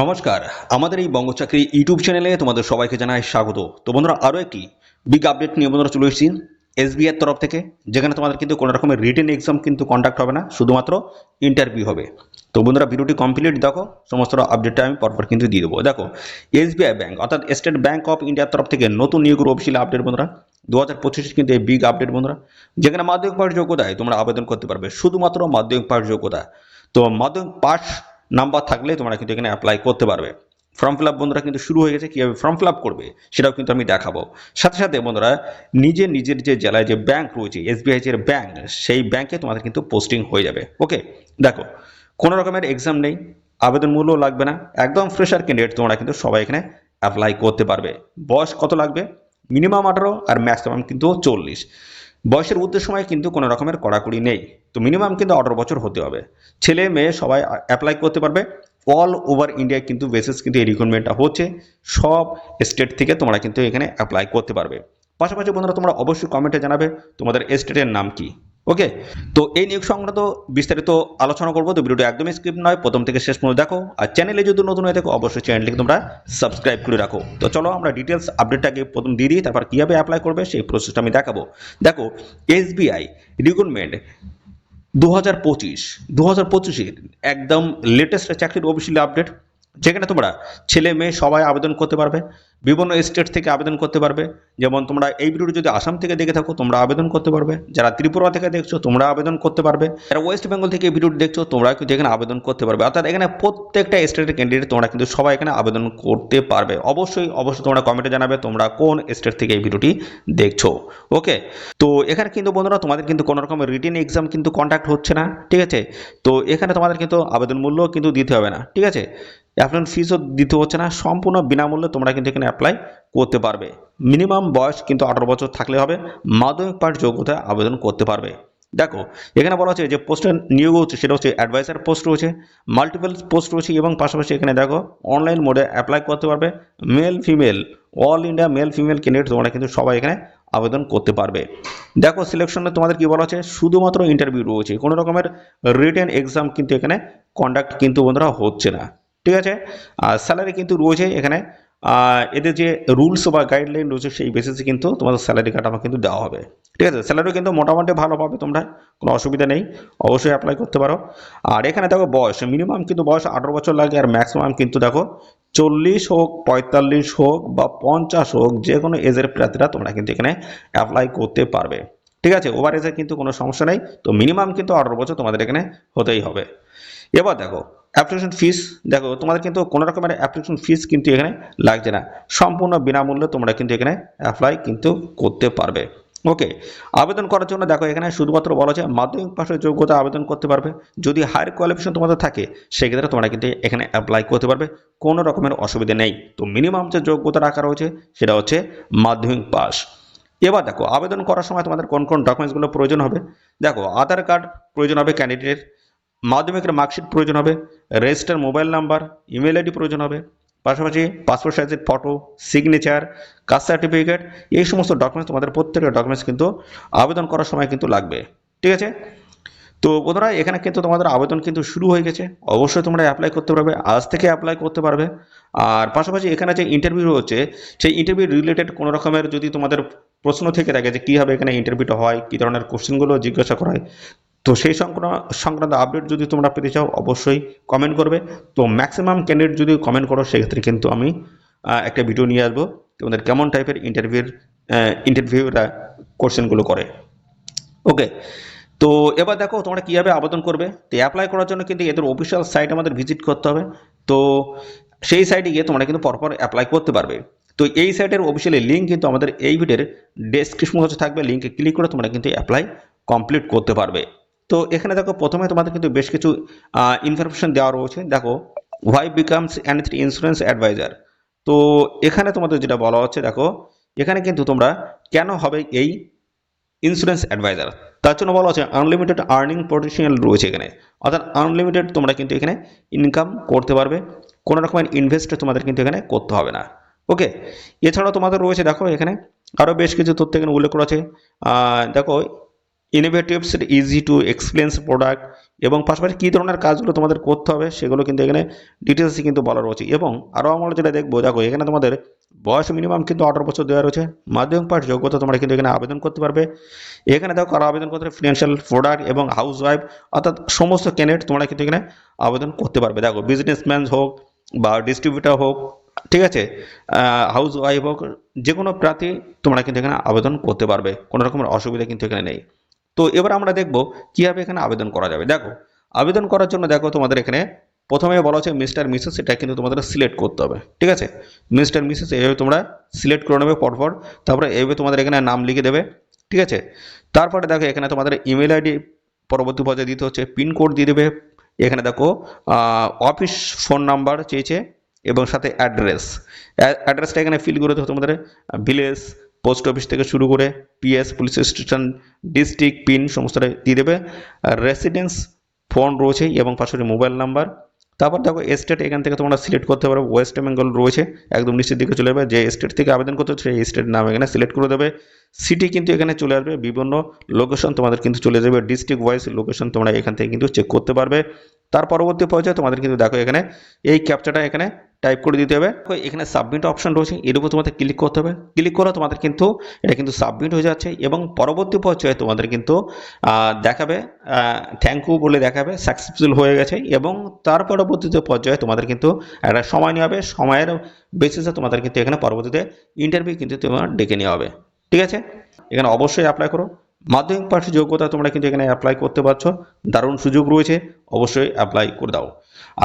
নমস্কার। আমাদের এই বঙ্গচাকরি ইউটিউব চ্যানেলে তোমাদের সবাইকে জানাই স্বাগত। তো বন্ধুরা, আরও একটি বিগ আপডেট নিয়ে বন্ধুরা চলে এসেছি এসবিআর তরফ থেকে, যেখানে তোমাদের কিন্তু কোনো রকমের রিটেন এক্সাম কিন্তু কন্ডাক্ট হবে না, শুধুমাত্র ইন্টারভিউ হবে। তো বন্ধুরা, ভিডিওটি কমপ্লিট দেখো, সমস্ত আপডেটটা আমি পরপর কিন্তু দিয়ে দেবো। দেখো, এসবিআই ব্যাংক অর্থাৎ স্টেট ব্যাঙ্ক অফ ইন্ডিয়ার তরফ থেকে নতুন নিয়োগের অফিসিয়াল আপডেট বন্ধুরা দু হাজার পঁচিশে কিন্তু এই বিগ আপডেট বন্ধুরা, যেখানে মাধ্যমিক পাশ যোগ্যতায় তোমরা আবেদন করতে পারবে, শুধুমাত্র মাধ্যমিক পাশ যোগ্যতা। তো মাধ্যমিক পাস নাম্বার থাকলে তোমরা কিন্তু এখানে অ্যাপ্লাই করতে পারবে। ফর্ম ফিল আপ বন্ধুরা কিন্তু শুরু হয়ে গেছে, কীভাবে ফর্ম ফিল আপ করবে সেটাও কিন্তু আমি দেখাবো। সাথে সাথে বন্ধুরা, নিজের নিজের যে জেলায় যে ব্যাংক রয়েছে এসবিআই এর ব্যাংক সেই ব্যাংকে তোমাদের কিন্তু পোস্টিং হয়ে যাবে। ওকে দেখো, কোনো রকমের এক্সাম নেই, আবেদন মূল্য লাগবে না, একদম ফ্রেশার ক্যান্ডিডেট তোমরা কিন্তু সবাই এখানে অ্যাপ্লাই করতে পারবে। বয়স কত লাগবে? মিনিমাম আঠারো আর ম্যাক্সিমাম কিন্তু চল্লিশ। বয়সের উদ্দেশ্য সময় কিন্তু কোনো রকমের কড়াকড়ি নেই। তো মিনিমাম কিন্তু আঠারো বছর হতে হবে। ছেলে মেয়ে সবাই অ্যাপ্লাই করতে পারবে। অল ওভার ইন্ডিয়ায় কিন্তু বেসিস কিন্তু এই রিক্রুটমেন্টটা হচ্ছে। সব স্টেট থেকে তোমরা কিন্তু এখানে অ্যাপ্লাই করতে পারবে। পাশাপাশি বন্ধুরা তোমরা অবশ্যই কমেন্টে জানাবে তোমাদের স্টেটের নাম কি। ওকে তো এই নিয়োগ সংক্রান্ত বিস্তারিত আলোচনা করব। তো ভিডিওটা একদমই স্ক্রিপ্ট নয়, প্রথম থেকে শেষ পর্যন্ত দেখো। আর চ্যানেলে যদি নতুন হয়ে থাকো, অবশ্যই চ্যানেলটিকে তোমরা সাবস্ক্রাইব করে রাখো। তো চলো আমরা ডিটেলস আপডেটটাকে প্রথম দিয়ে দিই, তারপর কীভাবে অ্যাপ্লাই করবে, সেই প্রসেসটা আমি দেখাবো। দেখো এসবিআই রিক্রুটমেন্ট দু হাজার পঁচিশ দু হাজার পঁচিশের একদম লেটেস্ট চাকরির অফিসিয়াল আপডেট যেখানে তোমরা ছেলে মেয়ে সবাই আবেদন করতে পারবে, বিভিন্ন স্টেট থেকে আবেদন করতে পারবে। যেমন তোমরা এই ভিডিওটি যদি আসাম থেকে দেখে থাকো, তোমরা আবেদন করতে পারবে। যারা ত্রিপুরা থেকে দেখছ, তোমরা আবেদন করতে পারবে। যারা ওয়েস্ট বেঙ্গল থেকে এই ভিডিওটি দেখছ, তোমরা কিন্তু এখানে আবেদন করতে পারবে। অর্থাৎ এখানে প্রত্যেকটা স্টেটের ক্যান্ডিডেট তোমরা কিন্তু সবাই এখানে আবেদন করতে পারবে। অবশ্যই অবশ্যই তোমরা কমেন্টে জানাবে তোমরা কোন স্টেট থেকে এই ভিডিওটি দেখছ। ওকে তো এখানে কিন্তু বন্ধুরা, তোমাদের কিন্তু কোনো রকমের রিটেন এক্সাম কিন্তু কন্ট্যাক্ট হচ্ছে না। ঠিক আছে? তো এখানে তোমাদের কিন্তু আবেদন মূল্য কিন্তু দিতে হবে না। ঠিক আছে? অ্যাপ্লাইন ফিসও দিতে হচ্ছে না, সম্পূর্ণ বিনামূল্যে তোমরা কিন্তু এখানে অ্যাপ্লাই করতে পারবে। মিনিমাম বয়স কিন্তু আঠারো বছর থাকলে হবে, মাধ্যমিক পাঠ যোগ্যতায় আবেদন করতে পারবে। দেখো, এখানে বলা হচ্ছে যে পোস্টের নিয়োগ হচ্ছে, সেটা হচ্ছে অ্যাডভাইসার পোস্ট রয়েছে মাল্টিপল পোস্ট রয়েছে এবং পাশাপাশি এখানে দেখো অনলাইন মোডে অ্যাপ্লাই করতে পারবে male female all India male female candidate তোমরা কিন্তু সবাই এখানে আবেদন করতে পারবে। দেখো সিলেকশনে তোমাদের কি বলা হচ্ছে, শুধুমাত্র ইন্টারভিউ রয়েছে, কোনো রকমের রিটেন এক্সাম কিন্তু এখানে কন্ডাক্ট কিন্তু বন্ধুরা হচ্ছে না। ঠিক আছে? আর স্যালারি কিন্তু রয়েছে এখানে। এদের যে রুলস বা গাইডলাইন রয়েছে সেই বেসিসে কিন্তু তোমাদের স্যালারি কাঠামো কিন্তু দেওয়া হবে। ঠিক আছে? স্যালারি কিন্তু মোটামুটি ভালো পাবে তোমরা, কোনো অসুবিধা নেই। অবশ্যই অ্যাপ্লাই করতে পারো। আর এখানে দেখো বয়স মিনিমাম কিন্তু বয়স আঠারো বছর লাগে আর ম্যাক্সিমাম কিন্তু দেখো চল্লিশ হোক, পঁয়তাল্লিশ হোক বা পঞ্চাশ হোক, যে কোনো এজের প্রার্থীরা তোমরা কিন্তু এখানে অ্যাপ্লাই করতে পারবে। ঠিক আছে? ওভার এজে কিন্তু কোনো সমস্যা নেই। তো মিনিমাম কিন্তু আঠারো বছর তোমাদের এখানে হতেই হবে। এবার দেখো অ্যাপ্লিকেশন ফিস দেখো, তোমাদের কিন্তু কোনো রকমের অ্যাপ্লিকেশন ফিস কিন্তু এখানে লাগছে না। সম্পূর্ণ বিনামূল্যে তোমরা কিন্তু এখানে অ্যাপ্লাই কিন্তু করতে পারবে। ওকে আবেদন করার জন্য দেখো, এখানে শুধুমাত্র বলা হচ্ছে মাধ্যমিক পাশের যোগ্যতা আবেদন করতে পারবে। যদি হায়ার কোয়ালিফিকেশন তোমাদের থাকে, সেক্ষেত্রে তোমরা কিন্তু এখানে অ্যাপ্লাই করতে পারবে। কোনো রকমের অসুবিধা নেই। তো মিনিমাম যে যোগ্যতা রাখা রয়েছে, সেটা হচ্ছে মাধ্যমিক পাস এবার দেখো, আবেদন করার সময় তোমাদের কোন কোন ডকুমেন্টসগুলো প্রয়োজন হবে? দেখো, আধার কার্ড প্রয়োজন হবে ক্যান্ডিডেটের মাধ্যমিকের মার্কশিট প্রয়োজন হবে register mobile number email ID প্রয়োজন হবে, পাশাপাশি পাসপোর্ট সাইজের ফটো সিগনেচার কাস্ট সার্টিফিকেট এই সমস্ত ডকুমেন্টস তোমাদের প্রত্যেকটা ডকুমেন্টস কিন্তু আবেদন করার সময় কিন্তু লাগবে, ঠিক আছে? তো বন্ধুরা, এখানে কিন্তু তোমাদের আবেদন কিন্তু শুরু হয়ে গেছে, অবশ্যই তোমরা অ্যাপ্লাই করতে পারবে, আজ থেকে অ্যাপ্লাই করতে পারবে, আর পাশাপাশি এখানে যে ইন্টারভিউ হচ্ছে, সেই ইন্টারভিউ রিলেটেড কোনো রকমের যদি তোমাদের প্রশ্ন থেকে থাকে যে কীভাবে এখানে ইন্টারভিউটা হয়, কী ধরনের কোশ্চেনগুলো জিজ্ঞাসা করা হয় তো সেই সংক্রান্ত আপডেট যদি তোমরা পেতে চাও, অবশ্যই কমেন্ট করবে। তো ম্যাক্সিমাম ক্যান্ডিডেট যদি কমেন্ট করো, সেক্ষেত্রে কিন্তু আমি একটা ভিডিও নিয়ে আসব। তোমাদের কেমন টাইপের ইন্টারভিউর ইন্টারভিউরা কোশ্চেনগুলো করে। ওকে তো এবার দেখো তোমরা কীভাবে আবেদন করবে। তো অ্যাপ্লাই করার জন্য কিন্তু এদের অফিসিয়াল সাইট আমাদের ভিজিট করতে হবে। তো সেই সাইটে গিয়ে তোমরা কিন্তু পরপর অ্যাপ্লাই করতে পারবে। তো এই সাইটের অফিসিয়ালি লিঙ্ক কিন্তু আমাদের এই ভিডিওর ডেসক্রিপশন হচ্ছে থাকবে। লিঙ্কে ক্লিক করে তোমরা কিন্তু অ্যাপ্লাই কমপ্লিট করতে পারবে। তো এখানে দেখো প্রথমে তোমাদের কিন্তু বেশ কিছু ইনফরমেশন দেওয়া রয়েছে। দেখো why becomes an insurance advisor তো এখানে তোমাদের যেটা বলা হচ্ছে, দেখো, এখানে কিন্তু তোমরা কেন হবে এই ইন্স্যুরেন্স অ্যাডভাইজার তার জন্য বলা হচ্ছে আনলিমিটেড আর্নিং পটেনশিয়াল রয়েছে এখানে। অর্থাৎ আনলিমিটেড তোমরা কিন্তু এখানে ইনকাম করতে পারবে। কোনো রকমের ইনভেস্ট তোমাদের কিন্তু এখানে করতে হবে না। ওকে এছাড়াও তোমাদের রয়েছে, দেখো, এখানে আরও বেশ কিছু তথ্য এখানে উল্লেখ করা আছে। দেখো innovatives easy to explains product এবং পাশাপাশি কী ধরনের কাজগুলো তোমাদের করতে হবে সেগুলো কিন্তু এখানে ডিটেলসে কিন্তু বলা রয়েছে। এবং আরও আমরা যেটা দেখব, দেখো, এখানে তোমাদের বয়স মিনিমাম কিন্তু আঠারো বছর দেওয়া রয়েছে। মাধ্যমিক পাঠ যোগ্যতা তোমরা কিন্তু এখানে আবেদন করতে পারবে। এখানে দেখো আরও আবেদন করতে ফিনান্সিয়াল প্রোডাক্ট এবং হাউস ওয়াইফ অর্থাৎ সমস্ত ক্যান্ডিডেট তোমরা কিন্তু এখানে আবেদন করতে পারবে। দেখো বিজনেসম্যান হোক বা ডিস্ট্রিবিউটার হোক, ঠিক আছে? হাউস ওয়াইফ হোক যে কোনো প্রার্থী তোমরা কিন্তু এখানে আবেদন করতে পারবে। কোনো রকমের অসুবিধা কিন্তু এখানে নেই। তো এবার আমরা দেখব কীভাবে এখানে আবেদন করা যাবে। দেখো, আবেদন করার জন্য দেখো তোমাদের এখানে প্রথমে বলা হচ্ছে মিস্টার, মিসেস, এটা কিন্তু তোমাদের সিলেক্ট করতে হবে, ঠিক আছে? মিস্টার, মিসেস, এইভাবে তোমরা সিলেক্ট করে নেবে পরপর, তারপরে এইভাবে তোমাদের এখানে নাম লিখে দেবে, ঠিক আছে? তারপরে দেখো এখানে তোমাদের ইমেল আইডি পরবর্তী পর্যায়ে দিতে হচ্ছে পিনকোড দিয়ে দেবে, এখানে দেখো অফিস ফোন নাম্বার চেয়েছে এবং সাথে অ্যাড্রেস অ্যাড্রেসটা এখানে ফিল করে তোমাদের, ভিলেজ পোস্ট অফিস থেকে শুরু করে PS police station district pin সমস্তটা দিয়ে দেবে। আর রেসিডেন্স ফোন রয়েছে এবং পাশাপাশি মোবাইল নাম্বার তারপর দেখো স্টেট এখান থেকে তোমরা সিলেক্ট করতে পারো। ওয়েস্ট বেঙ্গল রয়েছে, একদম নিচের দিকে চলে যাবে। যে স্টেট থেকে আবেদন করতে সেই স্টেট নাম এখানে সিলেক্ট করে দেবে। সিটি কিন্তু এখানে চলে আসবে, বিভিন্ন লোকেশন তোমাদের কিন্তু চলে যাবে ডিস্ট্রিক্ট ওয়াইজ লোকেশন তোমরা এখান থেকে কিন্তু চেক করতে পারবে। তার পরবর্তী পর্যায়ে তোমাদের কিন্তু দেখো এখানে, এই ক্যাপচাটা এখানে টাইপ করে দিতে হবে। এখানে সাবমিট অপশন রয়েছে, এর উপর তোমাদের ক্লিক করতে হবে। ক্লিক করে তোমাদের কিন্তু, এটা কিন্তু সাবমিট হয়ে যাচ্ছে এবং পরবর্তী পর্যায়ে তোমাদের কিন্তু দেখাবে থ্যাংক ইউ বলে দেখাবে সাকসেসফুল হয়ে গেছে এবং তার পরবর্তীতে পর্যায়ে তোমাদের কিন্তু একটা সময় নেওয়া হবে। সময়ের বেসিসে তোমাদের কিন্তু এখানে পরবর্তীতে ইন্টারভিউ কিন্তু তোমার ডেকে নেওয়া হবে। ঠিক আছে? এখানে অবশ্যই অ্যাপ্লাই করো। মাধ্যমিক পাশের যোগ্যতা তোমরা কিন্তু এখানে অ্যাপ্লাই করতে পারছ। দারুণ সুযোগ রয়েছে, অবশ্যই অ্যাপ্লাই করে দাও।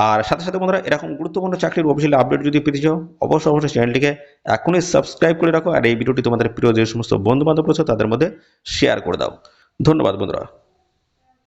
আর সাথে সাথে বন্ধুরা, এরকম গুরুত্বপূর্ণ চাকরির অফিসিয়াল আপডেট যদি পেতে চাও, অবশ্যই অবশ্যই চ্যানেলটিকে এখনই সাবস্ক্রাইব করে রাখো। আর এই ভিডিওটি তোমাদের প্রিয় যে সমস্ত বন্ধু বান্ধব রয়েছে, তাদের মধ্যে শেয়ার করে দাও। ধন্যবাদ বন্ধুরা।